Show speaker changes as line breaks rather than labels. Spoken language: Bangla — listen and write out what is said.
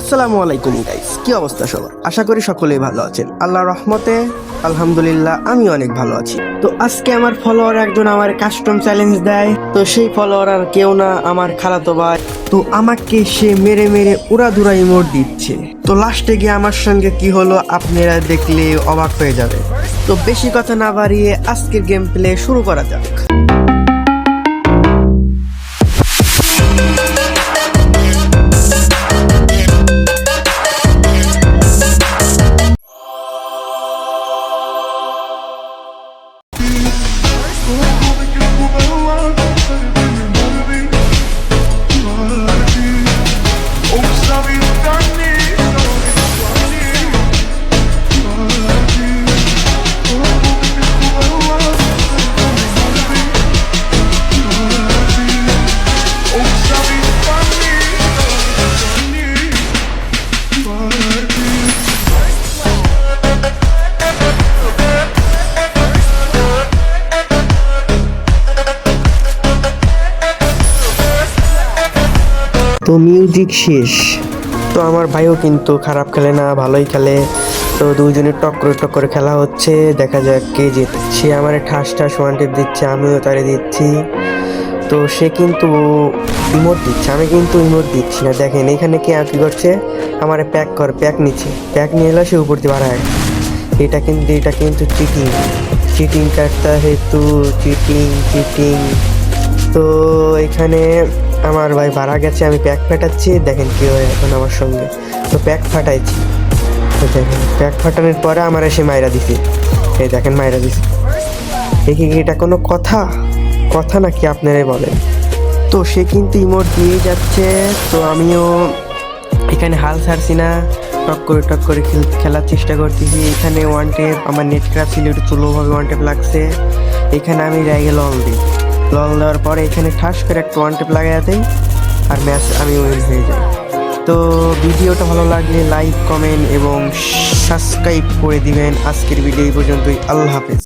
আসসালামু আলাইকুম গাইস কি অবস্থা সবার? আশা করি সকলেই ভালো আছেন। আল্লাহর রহমতে, আলহামদুলিল্লাহ আমি অনেক ভালো আছি। তো আজকে আমার ফলোয়ার একজন আমার কাস্টম চ্যালেঞ্জ দেয়। তো সেই ফলোয়ার আর কেউ না, আমার খালাতো ভাই। তো আমাকে সে মেরে মেরে উড়াধুরা ইমোট দিচ্ছে। তো লাস্টে গিয়ে আমার সঙ্গে কি হলো, আপনারা দেখলে অবাক হয়ে যাবে তো বেশি কথা না বাড়িয়ে আজকের গেম প্লে শুরু করা যাক। তো মিউজিক শেষ। তো আমার ভাইও কিন্তু খারাপ খেলে না, ভালোই খেলে। তো দুজনের টক করে টক করে খেলা হচ্ছে, দেখা যাক কে জেতে। সে আমার ঠাস ঠাস ওয়ান টেপ দিচ্ছে, আমিও তারে দিচ্ছি। তো সে কিন্তু ইমোট দিচ্ছে, আমি কিন্তু ইমোট দিচ্ছি না। দেখেন, এখানে কে কি করছে? আমার প্যাক কর প্যাক নিচ্ছে। প্যাক নিয়ে এলো সে উপর দিয়ে বাড়ায়। এটা কিন্তু এটা কিন্তু চিটিং চিটিং কাটতা হেতু চিটিং চিটিং তো এখানে আমার ভাই ভাড়া গেছে, আমি প্যাক ফাটাচ্ছি, দেখেন কি হয় এখন আমার সঙ্গে। তো প্যাক ফাটাইছি। দেখেন প্যাক ফাটানোর পরে আমার এসে মাইরা দিছে। এই দেখেন, মাইরা দিছে। দেখি এটা কোনো কথা? কথা নাকি আপনারাই বলেন? তো সে কিন্তু ইমোট দিয়ে যাচ্ছে, তো আমিও এখানে হাল ছাড়ছি না। টক করে টক করে খেল- খেলার চেষ্টা করতেছি। এখানে ওয়ান টেপ আমার নেট ক্রাফ ছিল, একটু স্লোভাবে ওয়ান টেপ লাগছে। এখানে আমি র্যাগে লল দিই লল দেওয়ার পরে এখানে ঠাস করে একটা ওয়ান টেপ লাগাই দেই, আর ম্যাচ আমি উইন হয়ে যাই। তো ভিডিওটা ভালো লাগলে লাইক কমেন্ট এবং সাবস্ক্রাইব করে দিবেন। আজকের ভিডিও এই পর্যন্তই। আল্লাহ হাফেজ।